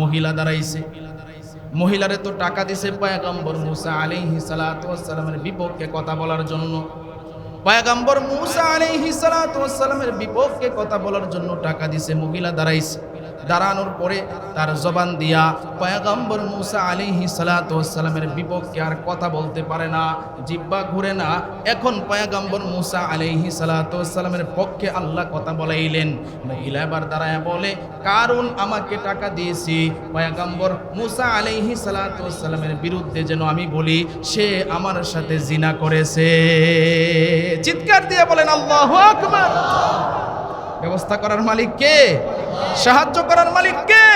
মহিলা দাঁড়াইছে। মহিলারে তো টাকা দিছে পয়গম্বর মুসা আলিহি সালাতামের বিপক্ষে কথা বলার জন্য। পয়গম্বর মুসা আলিহি সালাতামের বিপক্ষে কথা বলার জন্য টাকা দিছে, মহিলা দাঁড়াইছে। দাঁড়ানোর পরে তার জবান দিয়া পয়গম্বর মুসা আলাইহি সালাতু ওয়াসসালামের বিপক্ষে আর কথা বলতে পারে না, জিব্বা ঘুরে না। এখন পয়গম্বর মুসা আলাইহি সালাতু ওয়াসসালামের পক্ষে আল্লাহ কথা বলাইলেন। মহিলা এবার দাঁড়ায় বলে কারণ আমাকে টাকা দিয়েছি? পয়গম্বর মুসা আলাইহি সালাতু ওয়াসসালামের বিরুদ্ধে যেন আমি বলি, সে আমার সাথে জিনা করেছে। চিৎকার দিয়ে বলেন, আল্লাহু ব্যবস্থা করার মালিক কে? সাহায্য করার মালিক কে?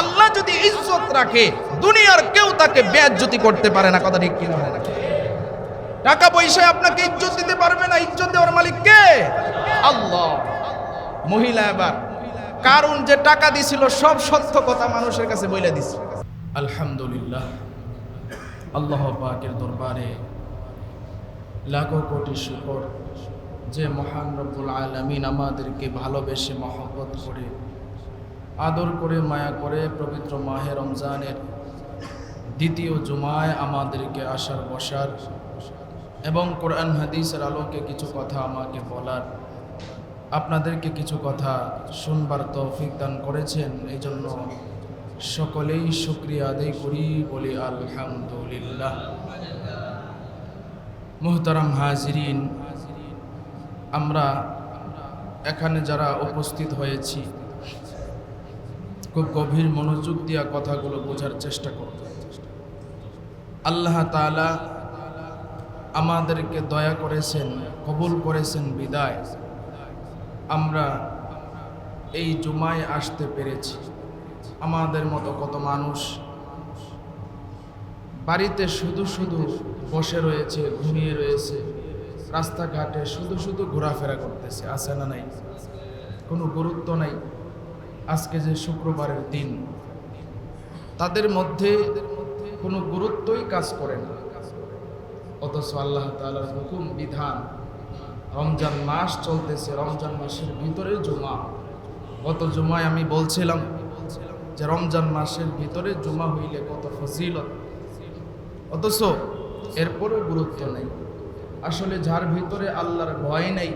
আল্লাহ যদি ইজ্জত রাখে, দুনিয়ার কেউ তাকে বেজ্জতি করতে পারে না। কথা ঠিক কিনা? টাকা পয়সায় আপনাকে ইজ্জত দিতে পারবে না, ইজ্জত দেওয়ার মালিক কে? আল্লাহ। মহিলা এবার, কারণ যে টাকা দিছিল, সব সত্য কথা মানুষের কাছে বলে দিছে। আলহামদুলিল্লাহ, আল্লাহ পাকের দরবারে লাখো কোটি শুকর। যে মহান রব্বুল আলমিন আমাদেরকে ভালোবেসে মহব্বত করে, আদর করে, মায়া করে পবিত্র মাহে রমজানের দ্বিতীয় জুমায় আমাদেরকে আসার, বসার এবং কোরআন, হাদিসের আলোকে কিছু কথা আমাকে বলার, আপনাদেরকে কিছু কথা শুনবার তৌফিক দান করেছেন। এই জন্য সকলেই শুক্রিয়া আদায় করি বলি আলহামদুলিল্লাহ। মোহতারাম হাজিরিন আমরা এখানে যারা উপস্থিত হয়েছি, খুব গভীর মনোযোগ দিয়া কথাগুলো বোঝার চেষ্টা করব। আল্লাহ তাআলা আমাদেরকে দয়া করেছেন, কবুল করেছেন বিদায়। আমরা এই জুমায় আসতে পেরেছি। আমাদের মতো কত মানুষ বাড়িতে শুধু শুধু বসে রয়েছে, ঘুমিয়ে রয়েছে। রাস্তাঘাটে শুধু শুধু ঘোরাফেরা করতেছে, আছে না নাই? কোনো গুরুত্ব নাই? আজকে যে শুক্রবারের দিন, তাদের মধ্যে কোনো গুরুত্বই কাজ করে না। অথচ আল্লাহ তাআলার হুকুম, বিধান, রমজান মাস চলতেছে, রমজান মাসের ভিতরে জুমা। গত জুমায় আমি বলছিলাম যে রমজান মাসের ভিতরে জুমা হইলে কত ফজিলত। অথচ এরপরও গুরুত্ব নেই। আসলে যার ভিতরে আল্লাহর ভয় নেই,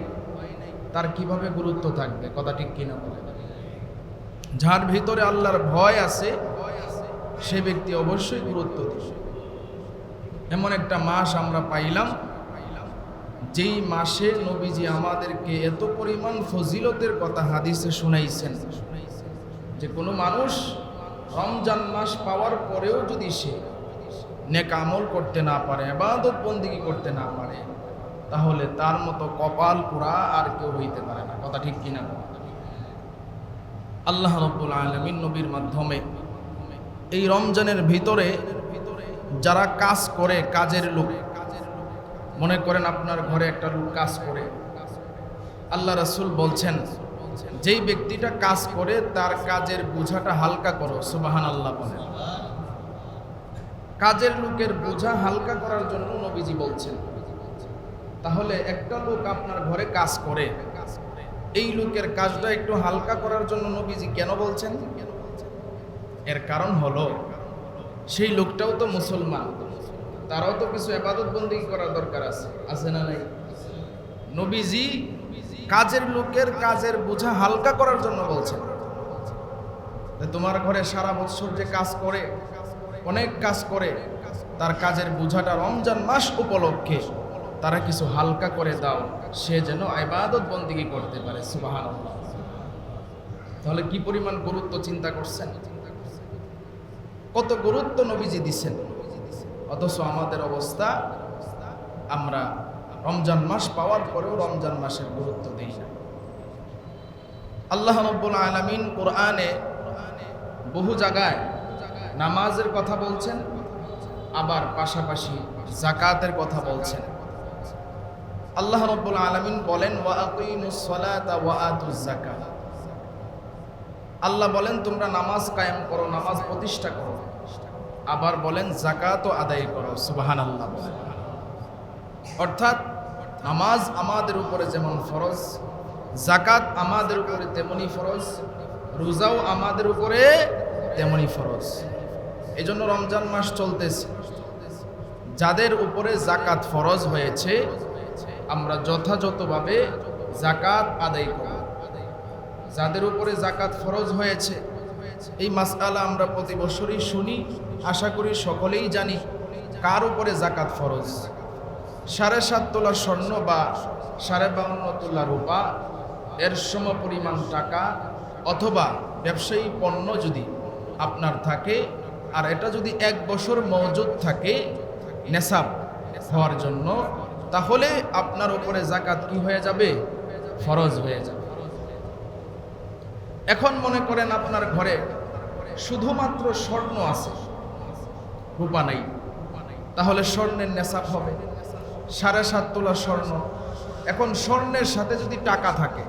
তার কীভাবে গুরুত্ব থাকবে? কথা ঠিক কিনা বলে? যার ভিতরে আল্লাহর ভয় আছে, সে ব্যক্তি অবশ্যই গুরুত্ব দিবে। এমন একটা মাস আমরা পাইলাম, যেই মাসে নবীজি আমাদেরকে এত পরিমাণ ফজিলতের কথা হাদিসে শুনাইছেন যে কোনো মানুষ রমজান মাস পাওয়ার পরেও যদি সে নেক আমল করতে না পারে আবাদত বন্দিগি করতে না পারে, তাহলে তার মতো কপাল পোড়া আর কেউ হইতে পারে না। কথা ঠিক কিনা? আল্লাহ রব্বুল আলমিন নবীর মাধ্যমে এই রমজানের ভিতরে যারা কাজ করে, কাজের লোক, মনে করেন আপনার ঘরে একটা লোক কাজ করে, আল্লাহ রাসূল বলছেন, যেই ব্যক্তিটা কাজ করে, তার কাজের বোঝাটা হালকা করো সুবাহান আল্লাহ বলেন। কাজের লোকের বোঝা হালকা করার জন্য নবীজি বলছেন, তাহলে একটা লোক আপনার ঘরে কাজ করে। এই লোকের কাজটা একটু হালকা করার জন্য নবীজি কেন বলছেন? এর কারণ হলো, সেই লোকটাও তো মুসলমান, তারাও তো কিছু আবাদত বন্দি করার দরকার আছে আছে না নাই? নবীজি কাজের লোকের কাজের বোঝা হালকা করার জন্য বলছেন। তোমার ঘরে সারা বছর যে কাজ করে অনেক কাজ করে, তার কাজের বোঝাটা রমজান মাস উপলক্ষে তারা কিছু হালকা করে দাও, সে যেন আবাদত বন্দিগি করতে পারে সুবাহান তাহলে কি পরিমাণ গুরুত্ব চিন্তা করছেন? কত গুরুত্ব নবীজি দিচ্ছেন অথচ আমাদের অবস্থা, আমরা রমজান মাস পাওয়ার পরেও রমজান মাসের গুরুত্ব দিই না। আল্লাহ রব্বুল আলমিন কোরআনে বহু জায়গায় নামাজের কথা বলছেন, আবার পাশাপাশি জাকাতের কথা বলছেন। আল্লাহ রব্বুল আলমিন বলেন জাকাত আল্লাহ বলেন, তোমরা নামাজ কায়েম করো, নামাজ প্রতিষ্ঠা করো। আবার বলেন জাকাতও আদায় করো। সুবাহান আল্লাহ অর্থাৎ নামাজ আমাদের উপরে যেমন ফরজ জাকাত আমাদের উপরে তেমনি ফরজ, রোজাও আমাদের উপরে তেমনই ফরজ। এই জন্য রমজান মাস চলতেছে। যাদের উপরে জাকাত ফরজ হয়েছে, আমরা যথাযথভাবে জাকাত আদায় করব। যাদের উপরে জাকাত ফরজ হয়েছে, এই মাসআলা আমরা প্রতি বছরই শুনি, আশা করি সকলেই জানি কার উপরে জাকাত ফরজ। সাড়ে সাত তোলা স্বর্ণ বা সাড়ে বাউন্ন তোলা রূপা, এর সম পরিমাণ টাকা অথবা ব্যবসায়ী পণ্য যদি আপনার থাকে আর এটা যদি এক বছর মজুদ থাকে নেশাব হওয়ার জন্য, তাহলে আপনার উপরে জাকাত কি হয়ে যাবে? ফরজ হয়ে যাবে। এখন মনে করেন আপনার ঘরে শুধুমাত্র স্বর্ণ আছে, রূপা নাই। তাহলে স্বর্ণের নেশাব হবে। সাড়ে সাত তোলা স্বর্ণ। এখন স্বর্ণের সাথে যদি টাকা থাকে,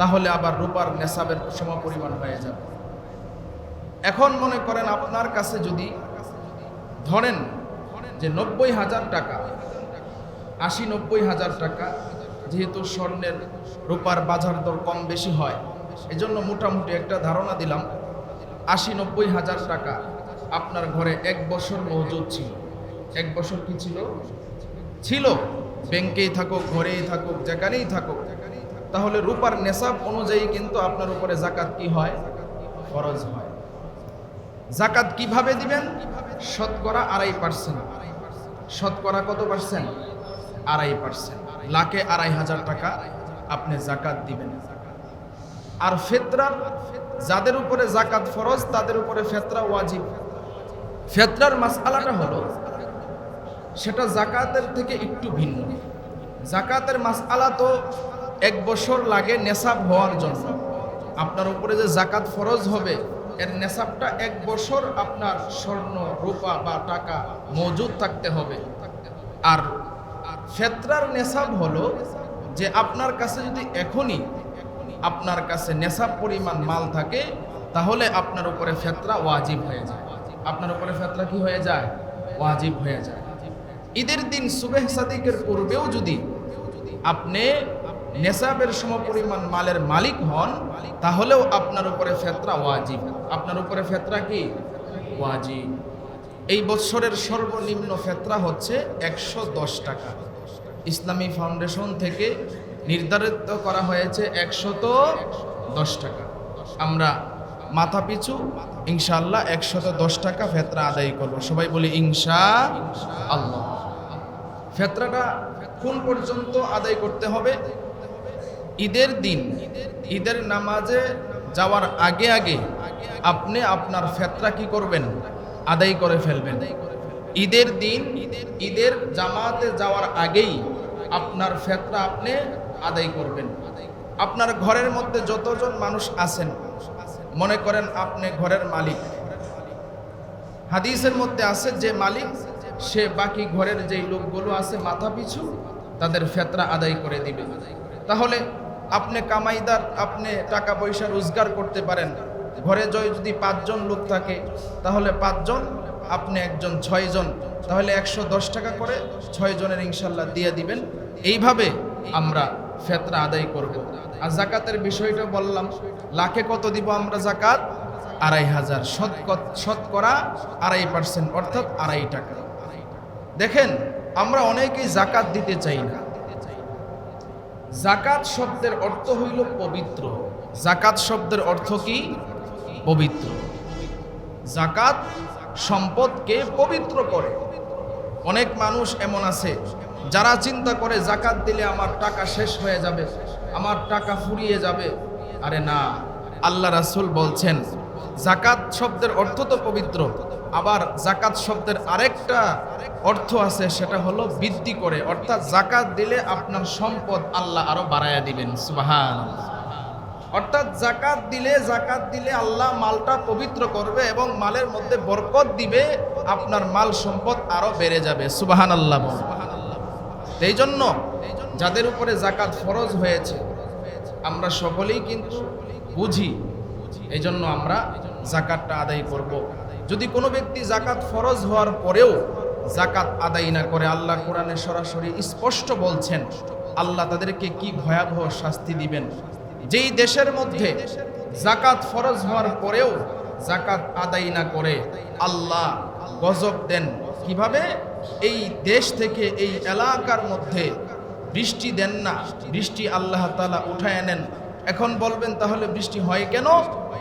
তাহলে আবার রূপার নেশাবের সমপরিমাণ হয়ে যাবে। এখন মনে করেন আপনার কাছে যদি ধরেন যে নব্বই হাজার টাকা, আশি নব্বই হাজার টাকা, যেহেতু স্বর্ণের রূপার বাজার দর কম বেশি হয়, এজন্য মোটামুটি একটা ধারণা দিলাম, আশি নব্বই হাজার টাকা আপনার ঘরে এক বছর মজুদ ছিল। এক বছর কি ছিল? ছিল। ব্যাংকেই থাকুক, ঘরেই থাকুক, যেখানেই থাকুক। তাহলে রূপার নেশাব অনুযায়ী কিন্তু আপনার উপরে জাকাত কি হয়? ফরজ হয়। জাকাত কীভাবে দিবেন? শতকরা আড়াই পার্সেন্ট। শতকরা কত পার্সেন্ট? আড়াই পার্সেন্ট। লাখে আড়াই হাজার টাকা আপনি জাকাত দিবেন। আর ফেতরার যাদের উপরে জাকাত ফরজ, তাদের উপরে ফেতরা ওয়াজিব। ফেতরার মাসআলাটা হলো, সেটা জাকাতের থেকে একটু ভিন্ন। জাকাতের মাসআলা তো এক বছর লাগে নেশাব হওয়ার জন্য। আপনার উপরে যে জাকাত ফরজ হবে এর নেশাবটা এক বছর আপনার স্বর্ণ, রূপা বা টাকা মজুদ থাকতে হবে। আর ফেতরার নেশাব হলো যে আপনার কাছে যদি এখনই আপনার কাছে নেশাব পরিমাণ মাল থাকে, তাহলে আপনার উপরে ফেতরা ওয়াজিব হয়ে যায়। আপনার উপরে ফেতরা কি হয়ে যায়? ওয়াজিব হয়ে যায়। ঈদের দিন সুবেহ সাদিকের পূর্বেও যদি আপনি নেশাবের সমপরিমাণ মালের মালিক হন, তাহলেও আপনার উপরে ফেতরা ওয়াজিব। আপনার উপরে ফেতরা কি? ওয়াজিব। এই বছরের সর্বনিম্ন ফেতরা হচ্ছে একশো দশ টাকা। ইসলামী ফাউন্ডেশন থেকে নির্ধারিত করা হয়েছে একশত দশ টাকা। আমরা মাথা পিছু ইনশাল্লাহ একশত দশ টাকা ফেতরা আদায় করব। সবাই বলি ইনশা আল্লাহ ফেতরাটা কোন পর্যন্ত আদায় করতে হবে? ঈদের দিন, ঈদের নামাজে যাওয়ার আগে আগে আপনি আপনার ফেতরা কি করবেন? আদায় করে ফেলবেন। ঈদের দিন, ঈদের জামাতে যাওয়ার আগেই আপনার ফেতরা আপনি আদায় করবেন। আপনার ঘরের মধ্যে যতজন মানুষ আছেন, মনে করেন আপনি ঘরের মালিক। হাদিসের মধ্যে আছে, যে মালিক, সে বাকি ঘরের যেই লোকগুলো আছে মাথা পিছু তাদের ফেতরা আদায় করে দিবে। তাহলে আপনি কামাইদার, আপনি টাকা পয়সা রোজগার করতে পারেন। ঘরে জয় যদি পাঁচজন লোক থাকে, তাহলে পাঁচজন, আপনি একজন ছয়জন। তাহলে একশো দশ টাকা করে ছয় জনের ইনশাল্লাহ দিয়ে দিবেন। এইভাবে আমরা ফেতরা আদায় করব। আর জাকাতের বিষয়টা বললাম, লাখে কত দিব আমরা জাকাত? আড়াই হাজার। শতক- শতকরা আড়াই পার্সেন্ট, অর্থাৎ আড়াই টাকা। দেখেন, আমরা অনেকেই জাকাত দিতে চাই না। জাকাত শব্দের অর্থ হইল পবিত্র। জাকাত শব্দের অর্থ কি? পবিত্র। জাকাত সম্পদকে পবিত্র করে। অনেক মানুষ এমন আছে, যারা চিন্তা করে জাকাত দিলে আমার টাকা শেষ হয়ে যাবে, আমার টাকা ফুরিয়ে যাবে। আরে না, আল্লাহ রাসূল বলছেন জাকাত শব্দের অর্থ তো পবিত্র। আবার জাকাত শব্দের আরেকটা অর্থ আছে, সেটা হলো বৃদ্ধি করে। অর্থাৎ জাকাত দিলে আপনার সম্পদ আল্লাহ আরও বাড়ায়া দিবেন। সুবাহান অর্থাৎ জাকাত দিলে জাকাত দিলে আল্লাহ মালটা পবিত্র করবে এবং মালের মধ্যে বরকত দিবে, আপনার মাল সম্পদ আরও বেড়ে যাবে। সুবাহান আল্লাহ। এই জন্য যাদের উপরে জাকাত ফরজ হয়েছে, আমরা সকলেই কিন্তু বুঝি এই জন্য আমরা জাকাতটা আদায় করব। যদি কোনো ব্যক্তি জাকাত ফরজ হওয়ার পরেও জাকাত আদায় না করে, আল্লাহ কোরআনে সরাসরি স্পষ্ট বলছেন, আল্লাহ তাদেরকে কি ভয়াবহ শাস্তি দিবেন? যেই দেশের মধ্যে জাকাত ফরজ হওয়ার পরেও জাকাত আদায় না করে, আল্লাহ গজব দেন। কীভাবে? এই দেশ থেকে এই এলাকার মধ্যে বৃষ্টি দেন না, বৃষ্টি আল্লাহ তালা উঠায় নেন এখন বলবেন, তাহলে বৃষ্টি হয় কেন?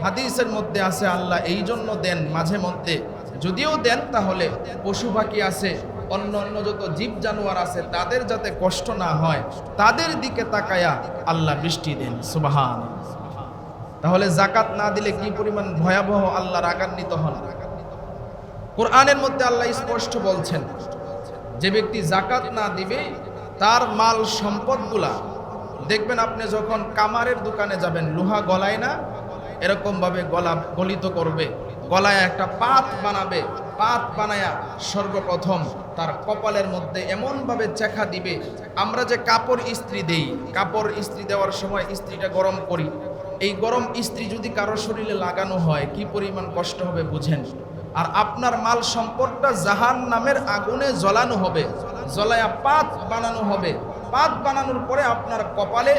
হাদিসের মধ্যে আছে, আল্লাহ এই জন্য দেন মাঝে মধ্যে। যদিও দেন, তাহলে পশু পাখি আছে অন্য অন্য যত জীব জানোয়ার আছে, তাদের যাতে কষ্ট না হয়, তাদের দিকে তাকায়া আল্লাহ বৃষ্টি দেন। সুবাহান তাহলে জাকাত না দিলে কি পরিমাণ ভয়াবহ আল্লাহ রাগান্বিত হন? কোরআনের মধ্যে আল্লাহ স্পষ্ট বলছেন, যে ব্যক্তি জাকাত না দিবে, তার মাল সম্পদগুলা দেখবেন আপনি যখন কামারের দোকানে যাবেন, লোহা গলায় না? এরকমভাবে গলা গলিত করবে। গলায় একটা পাত বানাবে। পাত বানায়া সর্বপ্রথম তার কপালের মধ্যে এমনভাবে চেখা দিবে, আমরা যে কাপড় ইস্ত্রি দেই, কাপড় ইস্ত্রি দেওয়ার সময় ইস্ত্রিটা গরম করি। এই গরম ইস্ত্রি যদি কারও শরীরে লাগানো হয়, কি পরিমাণ কষ্ট হবে বুঝেন? আর আপনার মাল সম্পদটা জাহান নামের আগুনে জ্বলানো হবে, জ্বলায়া পাত বানানো হবে। পাত বানানোর পরে আপনার কপালে,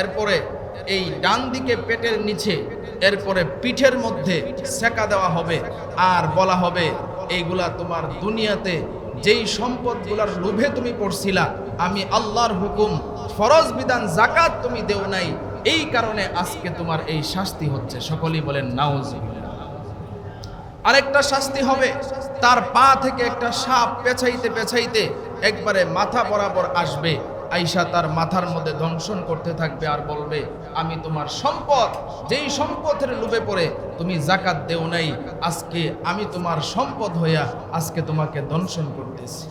এরপরে এই ডান দিকে পেটের নিচে, এরপরে পিঠের মধ্যে সেকা দেওয়া হবে। আর বলা হবে, এইগুলা তোমার দুনিয়াতে যেই সম্পদগুলার লোভে তুমি পড়ছিলা, আমি আল্লাহর হুকুম, ফরজ বিধান জাকাত তুমি দেও নাই। এই কারণে আজকে তোমার এই শাস্তি হচ্ছে। সকলেই বলেন, নাউজিবিল্লাহ। আরেকটা শাস্তি হবে, তার পা থেকে একটা সাপ পেছাইতে পেছাইতে একবারে মাথা বরাবর আসবে। আইসা তার মাথার মধ্যে দংশন করতে থাকবে আর বলবে, আমি তোমার সম্পদ, যেই সম্পদের লোভে পড়ে তুমি জাকাত দেও নাই, আজকে আমি তোমার সম্পদ হইয়া আজকে তোমাকে দংশন করতেছি।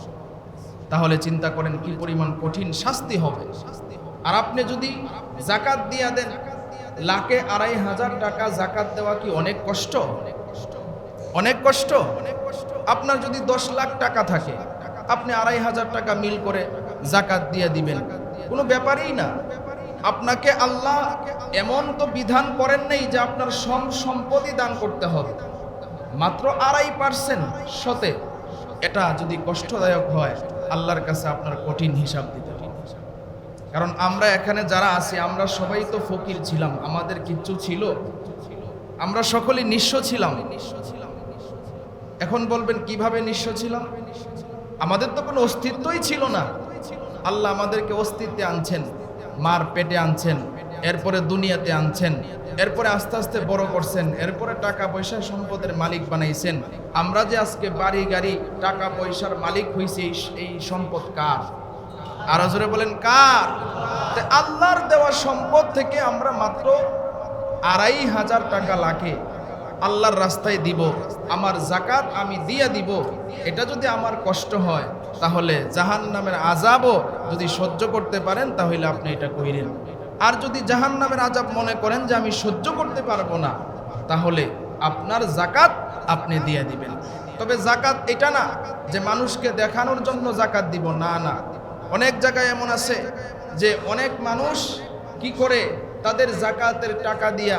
তাহলে চিন্তা করেন কি পরিমাণ কঠিন শাস্তি হবে। আর আপনি যদি জাকাত দিয়া দেন, লাখে আড়াই হাজার টাকা জাকাত দেওয়া কি অনেক কষ্ট? অনেক কষ্ট। আপনার যদি দশ লাখ টাকা থাকে, আপনি আড়াই হাজার টাকা মিল করে জাকাত দিয়ে দিবেন। কোনো ব্যাপারই না। আপনাকে আল্লাহ এমন তো বিধান করেন নেই যে আপনার সব সম্পত্তি দান করতে হবে। মাত্র আড়াই পার্সেন্ট শতে এটা যদি কষ্টদায়ক হয়, আল্লাহর কাছে আপনার কঠিন হিসাব দিতে হবে। কারণ আমরা এখানে যারা আছি, আমরা সবাই তো ফকির ছিলাম, আমাদের কিচ্ছু ছিল। আমরা সকলেই নিঃস্ব ছিলাম। এখন বলবেন, কীভাবে নিঃস্ব ছিলাম? আমাদের তো কোনো অস্তিত্বই ছিল না। আল্লাহ আমাদেরকে অস্তিত্বে আনছেন, মার পেটে আনছেন, এরপরে দুনিয়াতে আনছেন, এরপরে আস্তে আস্তে বড় করছেন, এরপরে টাকা পয়সা সম্পদের মালিক বানাইছেন। আমরা যে আজকে বাড়ি গাড়ি, টাকা পয়সার মালিক হয়েছি এই- সম্পদ কার? আরও জোরে বলেন, কার? আল্লাহর দেওয়া সম্পদ থেকে আমরা মাত্র আড়াই হাজার টাকা লাগে আল্লাহর রাস্তায় দিব, আমার জাকাত আমি দিয়া দিব। এটা যদি আমার কষ্ট হয় তাহলে জাহান নামের আজাবও যদি সহ্য করতে পারেন, তাহলে আপনি এটা কইরেন। আর যদি জাহান নামের আজাব মনে করেন যে আমি সহ্য করতে পারব না, তাহলে আপনার জাকাত আপনি দিয়ে দিবেন। তবে জাকাত এটা না যে মানুষকে দেখানোর জন্য জাকাত দিব, না না। অনেক জায়গায় এমন আছে যে অনেক মানুষ কি করে তাদের জাকাতের টাকা দিয়া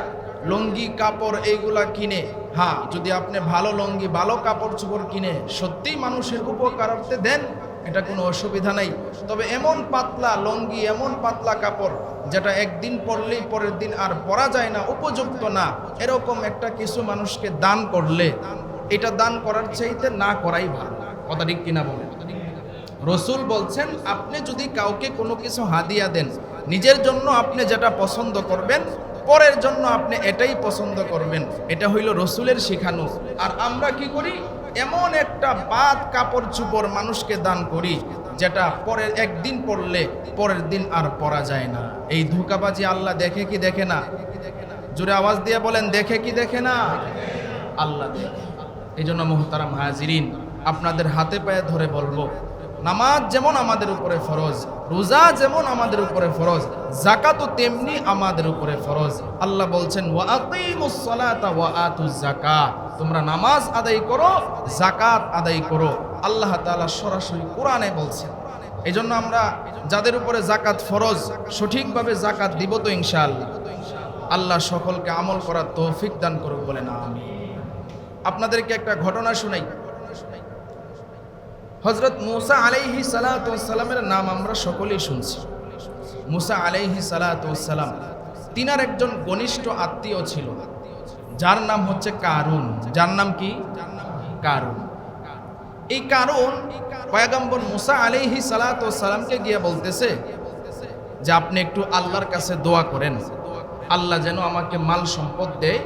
লঙ্গি, কাপড় এইগুলা কিনে হ্যাঁ যদি আপনি ভালো লঙ্গি, ভালো কাপড় চোপড় কিনে সত্যিই মানুষের উপকারার্থে দেন, এটা কোনো অসুবিধা নাই। তবে এমন পাতলা লঙ্গি, এমন পাতলা কাপড়, যেটা একদিন পরলেই পরের দিন আর পরা যায় না, উপযুক্ত না, এরকম একটা কিছু মানুষকে দান করলে, এটা দান করার চাইতে না করাই ভালো। কথা ঠিক কিনা বলেন? রসুল বলছেন, আপনি যদি কাউকে কোনো কিছু হাদিয়া দেন, নিজের জন্য আপনি যেটা পছন্দ করবেন পরের জন্য আপনি এটাই পছন্দ করবেন। এটা হইল রসুলের শিখানো। আর আমরা কি করি? এমন একটা বাদ কাপড় চুপড় মানুষকে দান করি, যেটা পরের একদিন পড়লে পরের দিন আর পরা যায় না। এই ধোকাবাজি আল্লাহ দেখে কি দেখে না? জোরে আওয়াজ দিয়ে বলেন, দেখে কি দেখে না? আল্লাহ দেখে। এই জন্য মোহতারাম হাজিরিন, আপনাদের হাতে পায়ে ধরে বলব নামাজ যেমন আমাদের উপরে ফরজ, রোজা যেমন আমাদের উপরে ফরজ জাকাতও তেমনি আমাদের উপরে ফরজ। আল্লাহ বলছেন তোমরা নামাজ আদায় করো জাকাত আদায় করো। আল্লাহ তাআলা সরাসরি কোরআনে বলছেন। এই জন্য আমরা যাদের উপরে জাকাত ফরজ, সঠিকভাবে জাকাত দিব তো ইনশাআল্লাহ। আল্লাহ সকলকে আমল করার তৌফিক দান করুক বলে না আমি আপনাদেরকে একটা ঘটনা শুনাই। হজরত মুসা আলাইহি সালাতামের নাম আমরা সকলেই শুনছি। মুসা আলাইহি সালাতাম তিনার একজন ঘনিষ্ঠ আত্মীয় ছিল, যার নাম হচ্ছে কারুন। যার নাম কি? কারুন। এই কারণ পয়গম্বর মুসা আলাইহি সালামকে গিয়ে বলতেছে যে, আপনি একটু আল্লাহর কাছে দোয়া করেন। আল্লাহ যেন আমাকে মাল সম্পদ দেয়।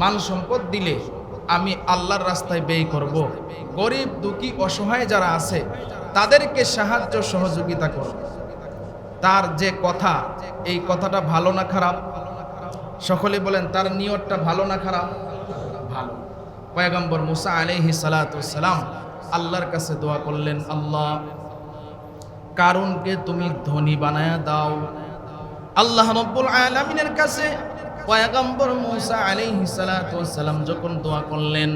মাল সম্পদ দিলে আমি আল্লাহর রাস্তায় ব্যয় করব। গরিব, দুঃখী, অসহায় যারা আছে, তাদেরকে সাহায্য, সহযোগিতা করব তার যে কথা, এই কথাটা ভালো না খারাপ? সকলে বলেন, তার নিয়তটা ভালো না খারাপ? ভালো। পয়গম্বর মুসা আলাইহি সালাম আল্লাহর কাছে দোয়া করলেন, আল্লাহ কারণকে তুমি ধনী বানায়া দাও। আল্লাহ রব্বুল আলামিনের কাছে পয়গম্বর মুসা আলাইহি সালাম যখন দোয়া করলেন,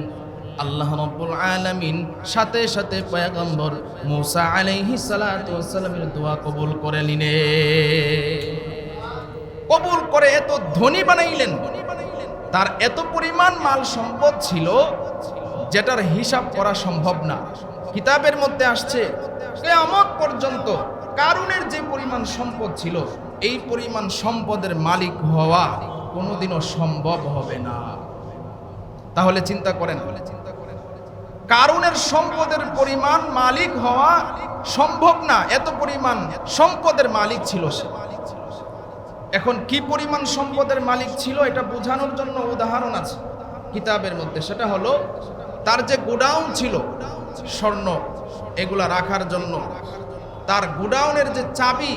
আল্লাহ রব্বুল আলামিন সাথে সাথে পয়গম্বর মুসা আলাইহি সালামের দোয়া কবুল করে নিলে কবুল করে এত ধনী বানাইলেন। তার এত পরিমাণ মাল সম্পদ ছিল যেটার হিসাব করা সম্ভব না। কিতাবের মধ্যে আসছে, কেয়ামত পর্যন্ত কারুনের যে পরিমাণ সম্পদ ছিল, এই পরিমাণ সম্পদের মালিক হওয়া কোনোদিনও সম্ভব হবে না। তাহলে চিন্তা করেন, কারুনের সম্পদের পরিমাণ মালিক হওয়া সম্ভব না, এত পরিমাণ সম্পদের মালিক ছিল সে। এখন কি পরিমাণ সম্পদের মালিক ছিল এটা বোঝানোর জন্য উদাহরণ আছে কিতাবের মধ্যে। সেটা হলো, তার যে গোডাউন ছিল, স্বর্ণ এগুলা রাখার জন্য, তার গোডাউনের যে চাবি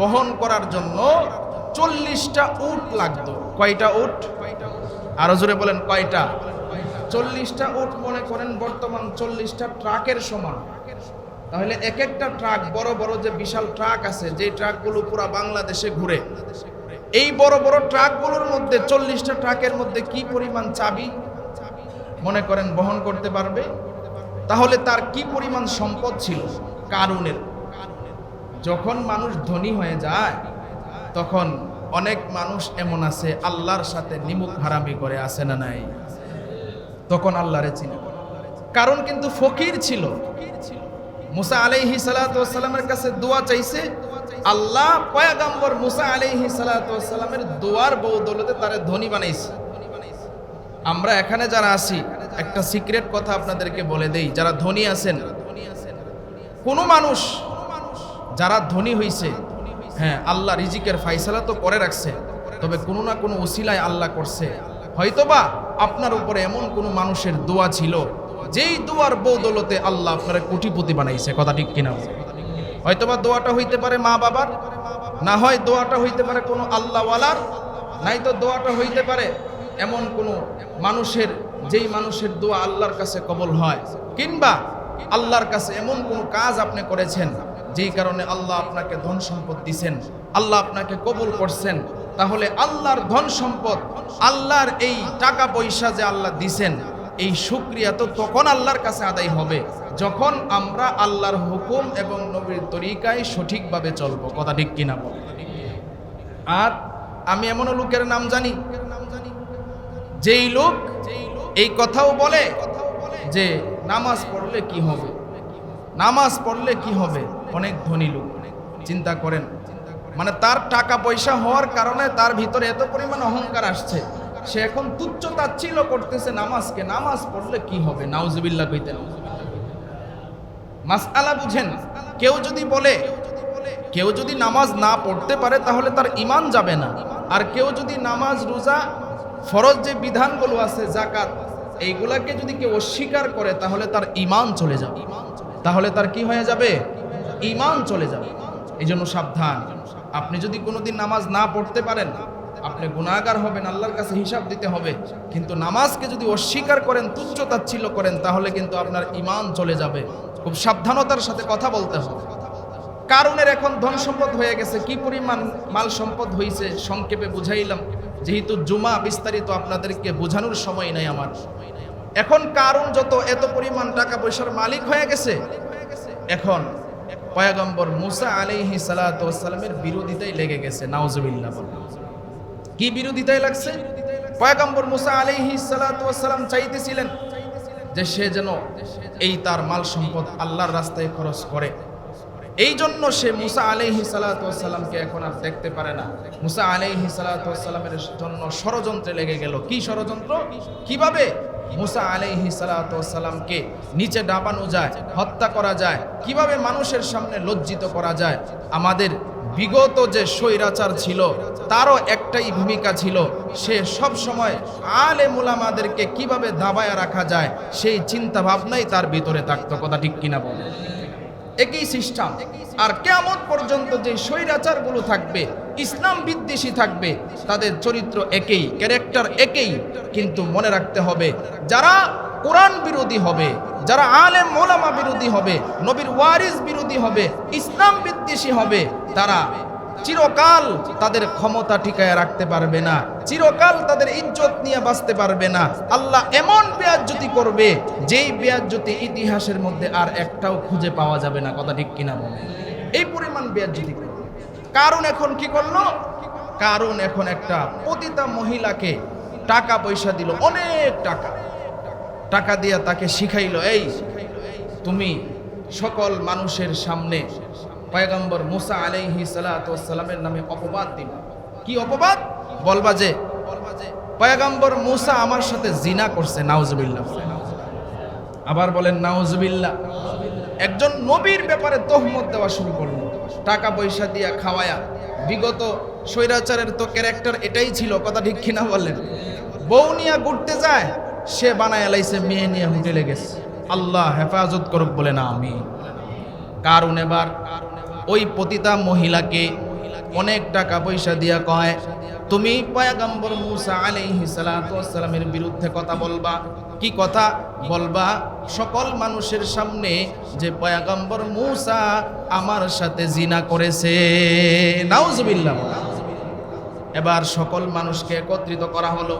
বহন করার জন্য চল্লিশটা উট লাগতো। কয়টা উট? আরও জোরে বলেন, কয়টা? চল্লিশটা উট মনে করেন বর্তমান চল্লিশটা ট্রাকের সমান। তাহলে এক একটা ট্রাক, বড় বড় যে বিশাল ট্রাক আছে, যে ট্রাকগুলো পুরো বাংলাদেশে ঘুরে, এই বড় বড় ট্রাকগুলোর মধ্যে চল্লিশটা ট্রাকের মধ্যে কি পরিমাণ চাবি মনে করেন বহন করতে পারবে? তাহলে তার কি পরিমাণ সম্পদ ছিল? কারুনের। যখন মানুষ ধনী হয়ে যায়, তখন অনেক মানুষ এমন আছে, আল্লাহর সাথে নিমুখ হারামি করে আসে না নাই? তখন আল্লাহরে চিনে। কারণ কিন্তু ফকির ছিল। মুসা আলাইহি সালাতামের কাছে দোয়া চাইছে, আল্লাহ পয়াগাম্বর মুসা আলাইহি সালাতামের দোয়ার বৌদলতে তারে ধনী বানাইছে। আমরা এখানে যারা আছি, একটা সিক্রেট কথা আপনাদেরকে বলে দেই, যারা ধনী আছেন, কোনো মানুষ যারা ধনী হইছে হ্যাঁ আল্লাহ রিজিকের ফাইসালা তো করে রাখছে, তবে কোনো না কোনো ওসিলায় আল্লাহ করছে। হয়তোবা আপনার উপরে এমন কোনো মানুষের দোয়া ছিল, যেই দোয়ার বৌদলতে আল্লাহ আপনার কোটিপতি বানাইছে, কথা ঠিক কিনা? হয়তোবা দোয়াটা হইতে পারে মা বাবার, না হয় দোয়াটা হইতে পারে কোনো আল্লাহওয়ালার, নাই তো দোয়াটা হইতে পারে এমন কোনো মানুষের, যেই মানুষের দোয়া আল্লাহর কাছে কবল হয়, কিংবা আল্লাহর কাছে এমন কোনো কাজ আপনি করেছেন যেই কারণে আল্লাহ আপনাকে ধন সম্পদ দিছেন, আল্লাহ আপনাকে কবুল করছেন, তাহলে আল্লাহর ধন সম্পদ, আল্লাহর এই টাকা পয়সা যে আল্লাহ দিছেন, এই সুক্রিয়া তো তখন আল্লাহর কাছে আদায় হবে, যখন আমরা আল্লাহর হুকুম এবং নবীর তরিকায় সঠিকভাবে চলবো। কথা ঠিক কিনা আর আমি এমনও লোকের নাম জানি, যেই লোক এই কথাও বলে যে, নামাজ পড়লে কি হবে? নামাজ পড়লে কি হবে? অনেক ধনী লোক। চিন্তা করেন। মানে তার টাকা পয়সা হওয়ার কারণে তার ভিতরে এত পরিমাণ অহংকার আসছে। সে এখন তুচ্ছ তাচ্ছিল্য করতেছে নামাজকে। নামাজ পড়লে কি হবে? নাউজুবিল্লাহ কইতেন। মাসআলা বুঝেন, কেউ যদি বলে, কেউ যদি নামাজ না পড়তে পারে, তাহলে তার ইমান যাবে না। আর কেউ যদি নামাজ, রোজা, ফরজ যে বিধানগুলো আছে জাকাত এইগুলাকে যদি কেউ অস্বীকার করে, তাহলে তার ইমান চলে যাবে। তাহলে তার কি হয়ে যাবে? ইমান চলে যাবে। এই জন্য সাবধান। আপনি যদি কোনোদিন নামাজ না পড়তে পারেন, আপনি গুণাগার হবেন, আল্লাহর কাছে হিসাব দিতে হবে। কিন্তু নামাজকে যদি অস্বীকার করেন, তুচ্ছ তাচ্ছিল্য করেন, তাহলে কিন্তু আপনার ইমান চলে যাবে। খুব সাবধানতার সাথে কথা বলতে হবে। কারণের এখন ধন সম্পদ হয়ে গেছে। কি পরিমাণ মাল সম্পদ হয়েছে সংক্ষেপে বুঝাইলাম। যেহেতু জুমা বিস্তারিত আপনাদেরকে বোঝানোর সময় নাই আমার। এখন কারণ যত, এত পরিমাণ টাকা পয়সার মালিক হয়ে গেছে। এখন পয়াগম্বর মুসা আলাইহি সালাতামের বিরোধিতাই লেগে গেছে নাওজবিল্লা বল কি বিরোধিতাই লাগছে? পয়াগম্বর মুসা আলাইহি সালাতাম চাইতেছিলেন যে সে যেন এই তার মাল সম্পদ আল্লাহর রাস্তায় খরচ করে। এই জন্য সে মুসা আলাইহি সালাতামকে এখন আর দেখতে পারে না। মুসা আলাইহি সালাতামের জন্য ষড়যন্ত্রে লেগে গেল। কি ষড়যন্ত্র? কীভাবে? মুসা আলাইহি সালাতামকে নিচে ডাবানো যায়, হত্যা করা যায়, কীভাবে মানুষের সামনে লজ্জিত করা যায়? আমাদের বিগত যে স্বৈরাচার ছিল, তারও একটাই ভূমিকা ছিল, সে সব সময় আলে মুলামাদেরকে কীভাবে দাবায় রাখা যায়, সেই চিন্তা ভাবনাই তার ভিতরে থাকতো। কথা ঠিক কিনা বলে? একই সিস্টেম। আর কেমন পর্যন্ত যে স্বৈরাচারগুলো থাকবে, ইসলাম বিদ্বেষী থাকবে, তাদের চরিত্র একই, ক্যারেক্টার একই। কিন্তু মনে রাখতে হবে, যারা কোরআন বিরোধী হবে, যারা আলেম মোলামা বিরোধী হবে, নবীর ওয়ারিস বিরোধী হবে, ইসলাম বিদ্বেষী হবে, তারা চিরকাল তাদের ক্ষমতা টিকায় রাখতে পারবে না। চিরকাল তাদের ইজ্জত নিয়ে বাঁচতে পারবে না। আল্লাহ এমন বেয়াজ্জতি করবে, যেই বেয়াজ্জতি ইতিহাসের মধ্যে আর একটাও খুঁজে পাওয়া যাবে না। কথা ঠিক কিনা বলে এই পরিমাণ বেয়াজ্জতি করবে। কারণ এখন কি করল? কারণ এখন একটা পতিতা মহিলাকে টাকা পয়সা দিল, অনেক টাকা। টাকা দিয়ে তাকে শিখাইলো, এই, তুমি সকল মানুষের সামনে পয়গম্বর মুসা আলাইহি সালামের নামে অপবাদ দিবা কি অপবাদ? বলবা যে, পয়গম্বর মুসা আমার সাথে জিনা করছে, নাউজুবিল্লাহ। আবার বলেন, নাউজুবিল্লাহ। একজন নবীর ব্যাপারে তহমত দেওয়া শুরু করল। টাকা পয়সা দিয়া খাওয়ায়া, বিগত স্বৈরাচারের তো ক্যারেক্টার এটাই ছিল, কথা ঠিক কিনা বললেন বউ নিয়ে ঘুরতে যায়, সে বানায় এলাইছে মেয়ে নিয়ে হোটেলে গেছে। আল্লাহ হেফাজত করুক বলে না আমি কারণ এবার ওই পতিতা মহিলাকে অনেক টাকা পয়সা দিয়া কয়, তুমি পয়াগম্বর মুসা আলাইহি সালামের বিরুদ্ধে কথা বলবা। কি কথা? বলবা, সকল মানুষের সামনে যে পয়াগম্বর মুসা আমার সাথে জিনা করেছে। নাউজুবিল্লাহ। এবার সকল মানুষকে একত্রিত করা হলো।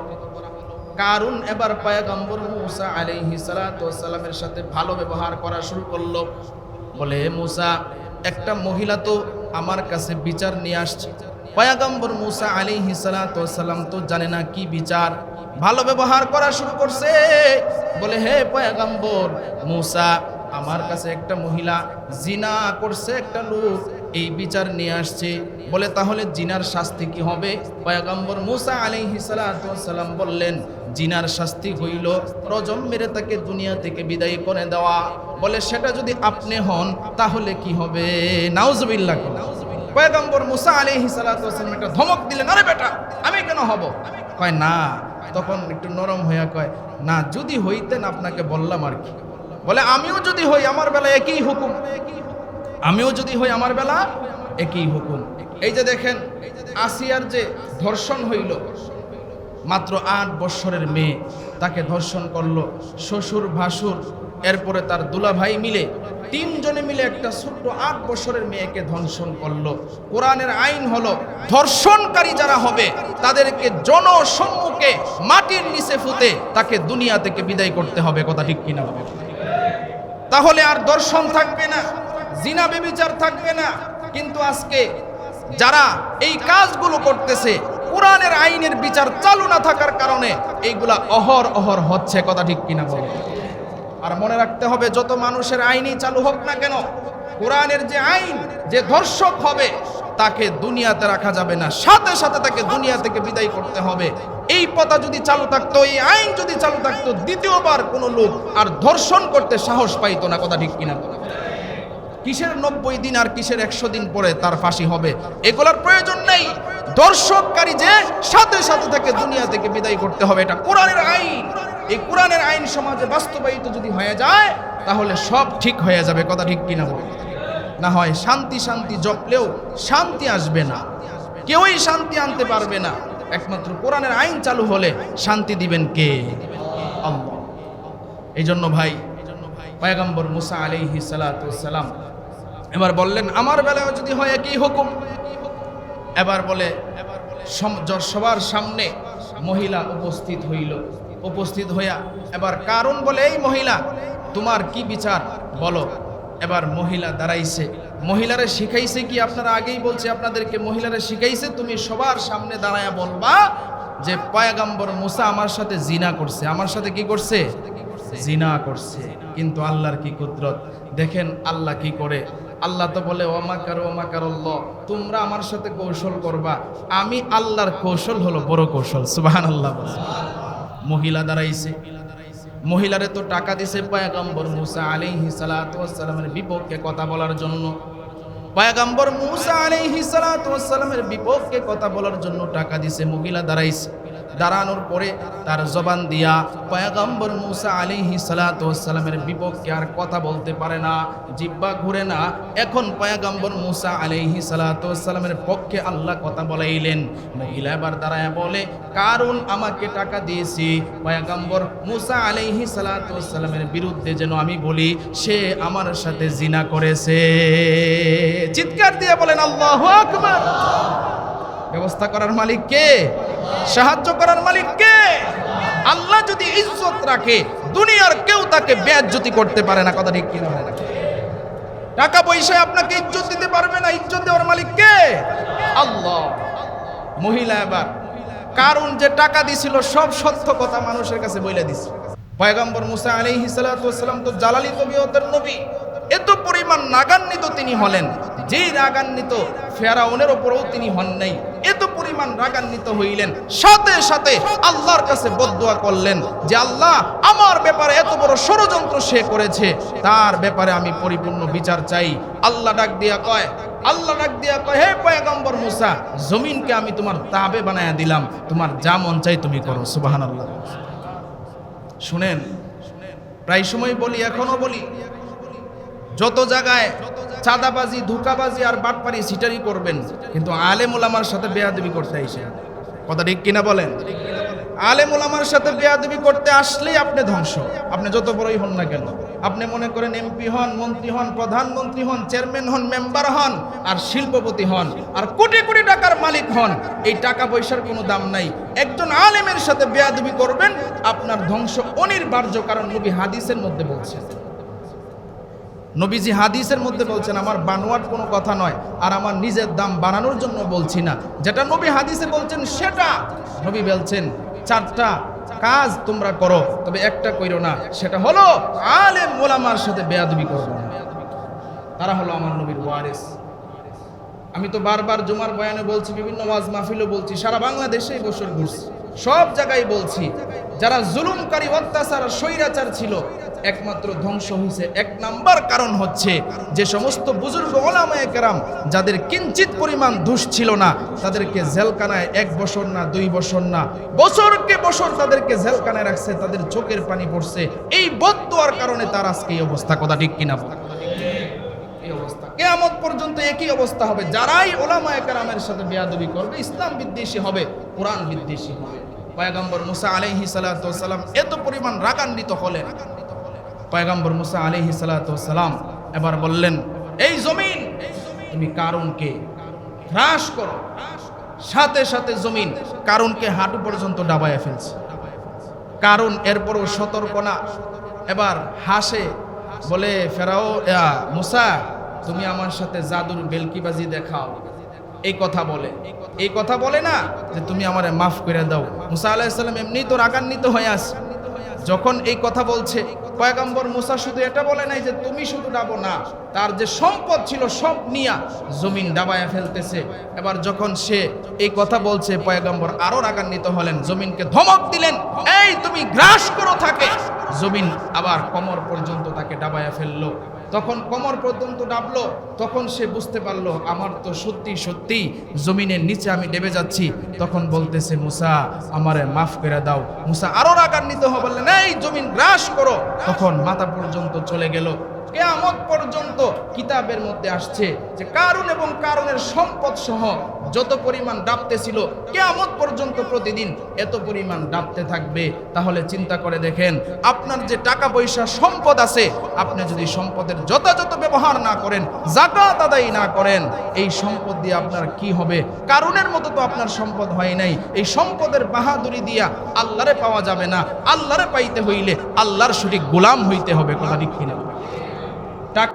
কারুন এবার পায়গম্বর মুসা আলাইহি সালামের সাথে ভালো ব্যবহার করা শুরু করল। বলে, মুসা একটা মহিলা তো আমার কাছে বিচার নিয়ে আসছে। পয়াগম্বর মুসা আলাইহি সালাম তো জানে না কি বিচার। ভালো ব্যবহার করা শুরু করছে। বলে, হে পয়াগম্বর মুসা, আমার কাছে একটা মহিলা জিনা করছে, একটা লোক এই বিচার নিয়ে আসছে। বলে, তাহলে জিনার শাস্তি কি হবে? পয়াগম্বর মুসা আলাইহি সালাম বললেন জিনার শাস্তি হইল রজম মেরে তাকে দুনিয়া থেকে বিদায় করে দেওয়া। বলে, সেটা যদি আপনি হন, তাহলে কি হবে? নাউজবিল্লাহ পয়গম্বর মুসা আলাইহি সালাম একটা ধমক দিলেন, আরে বেটা, আমি কেন হব? কয়, না। তখন একটু নরম হইয়া কয়, না, যদি হইতেন আপনাকে বললাম আর কি। বলে, আমিও যদি হই, আমার বেলা একই হুকুম। আমিও যদি হই, আমার বেলা একই হুকুম। এই যে দেখেন, আসিয়ার যে ধর্ষণ হইল মাত্র আট বৎসরের মেয়ে। তাকে ধর্ষণ করল শ্বশুর ভাসুর। এরপরে তার দুলাভাই মিলে তিনজনে মিলে একটা ছোট্ট আট বছরের মেয়েকে ধর্ষণ করল। কোরআনের আইন হলো, ধর্ষণকারী যারা হবে, তাদেরকে জনসম্মুখে মাটির নিচে ফুতে তাকে দুনিয়া থেকে বিদায় করতে হবে। কথা ঠিক কিনা? হবে তাহলে আর দর্শন থাকবে না, জিনা বেবিচার থাকবে না। কিন্তু আজকে যারা এই কাজগুলো করতেছে কোরআনের আইনের বিচার চালু না থাকার কারণে এইগুলা অহর অহর হচ্ছে, কথা ঠিক কিনা বলে? আর মনে রাখতে হবে, যত মানুষের আইনই চালু হোক না কেন, কোরআনের যে আইন, যে ধর্ষক হবে, তাকে দুনিয়াতে রাখা যাবে না। সাথে সাথে তাকে দুনিয়া থেকে বিদায় করতে হবে। এই পথা যদি চালু থাকতো, এই আইন যদি চালু থাকতো, দ্বিতীয়বার কোনো লোক আর ধর্ষণ করতে সাহস পাইতো না, কথা ঠিক কিনা কিসের নব্বই দিন আর কিসের একশো দিন পরে তার ফাঁসি হবে? এগুলোর প্রয়োজন নেই। দর্শককারী যে সাথে সাথে তাকে দুনিয়া থেকে বিদায় করতে হবে, এটা কোরআনের আইন। এই কোরআনের আইন সমাজে বাস্তবায়িত যদি হয়ে যায়, তাহলে সব ঠিক হয়ে যাবে। কথা ঠিক কিনা না হয় শান্তি শান্তি জপলেও শান্তি আসবে না। কেউই শান্তি আনতে পারবে না। একমাত্র কোরআনের আইন চালু হলে শান্তি দিবেন কে? এই জন্য ভাই, পয়গম্বর মুসা আলাইহি সালাম এবার বললেন, আমার বেলায় যদি হয় একই হুকুম। এবার বলে সবার সামনে মহিলা উপস্থিত হইল। উপস্থিত হইয়া এবার কারণ বলে, এই মহিলা, তোমার কি বিচার? বলো। এবার মহিলা দাঁড়াইছে। মহিলারে শিখাইছে কি? আপনারা আগেই বলছে, আপনাদেরকে মহিলারা শিখাইছে, তুমি সবার সামনে দাঁড়ায়া বলবা যে পয়াগাম্বর মুসা আমার সাথে জিনা করছে। আমার সাথে কি করছে? জিনা করছে। কিন্তু আল্লাহর কি কুদরত? দেখেন আল্লাহ কি করে? আল্লাহ তো বলে ওমাকার ওমাকার তোমরা আমার সাথে কৌশল করবা। আমি আল্লাহর কৌশল হলো বড় কৌশল সুবাহান আল্লাহ মহিলা দাঁড়াইছে। মহিলারে তো টাকা দিছে পয়গম্বর মুসা আলাইহি সালাতু ওয়াসসালামের বিপক্ষে কথা বলার জন্য। পয়গম্বর মুসা আলাইহি সালাতু ওয়াসসালামের বিপক্ষে কথা বলার জন্য টাকা দিছে, মহিলা দাঁড়াইছে। দাঁড়ানোর পরে তার জবান দিয়া পয়গম্বর মুসা আলাইহি সালাতু ওয়াসসালামের বিপক্ষে আর কথা বলতে পারে না, জিব্বা ঘুরে না। এখন পয়গম্বর মুসা আলাইহি সালাতু ওয়াসসালামের পক্ষে আল্লাহ কথা বলাইলেন। মহিলা এবার দাঁড়ায় বলে, কারণ আমাকে টাকা দিয়েছি। পয়গম্বর মুসা আলাইহি সালাতু ওয়াসসালামের বিরুদ্ধে যেন আমি বলি, সে আমার সাথে জিনা করেছে। চিৎকার দিয়ে বলেন, আল্লাহ ব্যবস্থা করার মালিক কে? সাহায্য করার মালিক কে? আল্লাহ যদি ইজ্জত রাখে, দুনিয়ার কেউ তাকে বেজ্জতি করতে পারে না, কথা ঠিক কিনা? টাকা পয়সায় আপনাকে ইজ্জত দিতে পারবে না, ইজ্জত দেওয়ার মালিক কে? আল্লাহ। মহিলা এবার কারণ যে টাকা দিছিল, সব সত্য কথা মানুষের কাছে বলে দিছে। পয়গম্বর মুসা আলাইহি সালাম তো জালালি তবিয়তের নবী। এত পরিমাণ নাগান্বিত তিনি হলেন। যেই রাগান্বিত ফেরাউনের ওপরেও তিনি হন নাই। এত পরিমাণ রাগান্বিত হইলেন। সাথে সাথে আল্লাহর কাছে বদদোয়া করলেন যে, আল্লাহ, আমার ব্যাপারে এত বড় ষড়যন্ত্র সে করেছে। তার ব্যাপারে আমি পরিপূর্ণ বিচার চাই। আল্লাহ ডাক দিয়া কয়, আল্লাহ ডাক দিয়া কয়, হে পয়গম্বর মুসা, জমিনকে আমি তোমার তাবে বানায়া দিলাম। তোমার যা মন চাই তুমি করো। সুবহানাল্লাহ। শুনেন, প্রায় সময় বলি, এখনও বলি। যত জায়গায় চাঁদাবাজি, ধোকাবাজি আর বাটপারি সিটারি করবেন, কিন্তু আলেম ওলামার সাথে বেয়াদবি করতে আইসে কথা ঠিক কিনা বলেন? আলেম ওলামার সাথে বেয়াদবি করতে আসলেই আপনি ধ্বংস। আপনি যত বড়ই হন না কেন, আপনি মনে করেন এমপি হন, মন্ত্রী হন, প্রধানমন্ত্রী হন, চেয়ারম্যান হন, মেম্বার হন, আর শিল্পপতি হন, আর কোটি কোটি টাকার মালিক হন, এই টাকা পয়সার কোনো দাম নাই। একজন আলেমের সাথে বেয়াদবি করবেন, আপনার ধ্বংস অনির্বার্য কারণ নবী হাদিসের মধ্যে বলছেন নবীজি হাদিসের মধ্যে বলছেন, আমার বানোয়ার কোনো কথা নয়, আর আমার নিজের দাম বানানোর জন্য বলছি না। যেটা নবী হাদিসে বলছেন, সেটা নবী বলছেন, চারটা কাজ তোমরা করো, তবে একটা কইরো না, সেটা হলো আলেম মোলামার সাথে বেয়াদবি করব না। তারা হলো আমার নবীর ওয়ারিস। আমি তো বারবার জুমার বয়ানে বলছি, বিভিন্ন ওয়াজ মাহফিলও বলছি, সারা বাংলাদেশে এই বছর ঘুরছি। সব জায়গায় বলছি, যারা জুলুমকারী, অত্যাচার, স্বৈরাচার ছিল, একমাত্র ধ্বংস হয়েছে এক নাম্বার কারণ হচ্ছে যে সমস্ত বুজুর্গ ওলামায়ে কেরাম, যাদের কিঞ্চিত পরিমাণ দোষ ছিল না, তাদেরকে জেলখানায় এক বছর না, দুই বছর না, বছরকে বছর তাদেরকে জেলখানায় রাখছে, তাদের চোখের পানি পড়ছে। এই বদুয়ার কারণে তার আজকে এই অবস্থা, কথা ঠিক কিনা? কেয়ামত পর্যন্ত একই অবস্থা হবে। যারাই ওলামায়ে কেরামের সাথে বেয়াদবি করবে, ইসলাম বিদ্বেষী হবে। কোরআন বিদ্বেষী হবে পয়গম্বর মুসা আলাইহি সালাম এত পরিমাণ রাগান্বিত হলেন। পয়গম্বর মুসা আলাইহি সালাম এবার বললেন, এই জমিন তুমি কারণকে হ্রাস করো। সাথে সাথে জমিন কারণকে হাঁটু পর্যন্ত ডাবায় ফেলছে। কারণ এরপরও সতর্ক না। এবার হাসে বলে, ফেরাও মুসা, তুমি আমার সাথে জাদুর বেলকিবাজি দেখাও। এই কথা বলে। এই কথা বলে না যে তুমি আমারে মাফ করে দাও। মুসা আলাইসাল্লাম এমনি তো রাগান্বিত হয়ে আস যখন এই কথা বলছে, পয়গম্বর মুসা শুধু এটা বলে নাই যে তুমি শুধু ডাবো না, তার যে সম্পদ ছিল সব নিয়া জমিন ডাবায়া ফেলতেছে। এবার যখন সে এই কথা বলছে, পয়গম্বর আরও রাগান্বিত হলেন, জমিনকে ধমক দিলেন, এই তুমি গ্রাস করো থাকে। জমিন আবার কমর পর্যন্ত তাকে ডাবায়া ফেলল। তখন কমর পর্যন্ত ডাবলো, তখন সে বুঝতে পারল, আমার তো সত্যি সত্যি জমিনের নিচে আমি ডেবে যাচ্ছি। তখন বলতেছে মুসা, আমারে মাফ করে দাও। মুসা আরও রাগান্বিত হয়ে বললেন, এই জমিন গ্রাস করো। তখন মাথা পর্যন্ত চলে গেল। কেয়ামত পর্যন্ত কিতাবের মধ্যে আসছে যে কারণ এবং কারণের সম্পদ সহ যত পরিমাণ ডাবতে ছিল, কেয়ামত পর্যন্ত প্রতিদিন এত পরিমাণ ডাবতে থাকবে। তাহলে চিন্তা করে দেখেন, আপনার যে টাকা পয়সা সম্পদ আছে, আপনি যদি সম্পদের যথাযথ ব্যবহার না করেন জাকাত আদায় না করেন, এই সম্পদ দিয়ে আপনার কি হবে? কারণের মতো তো আপনার সম্পদ হয় নাই। এই সম্পদের বাহাদুরি দিয়া আল্লাহরে পাওয়া যাবে না। আল্লাহরে পাইতে হইলে আল্লাহর সঠিক গোলাম হইতে হবে। কথা ঠিক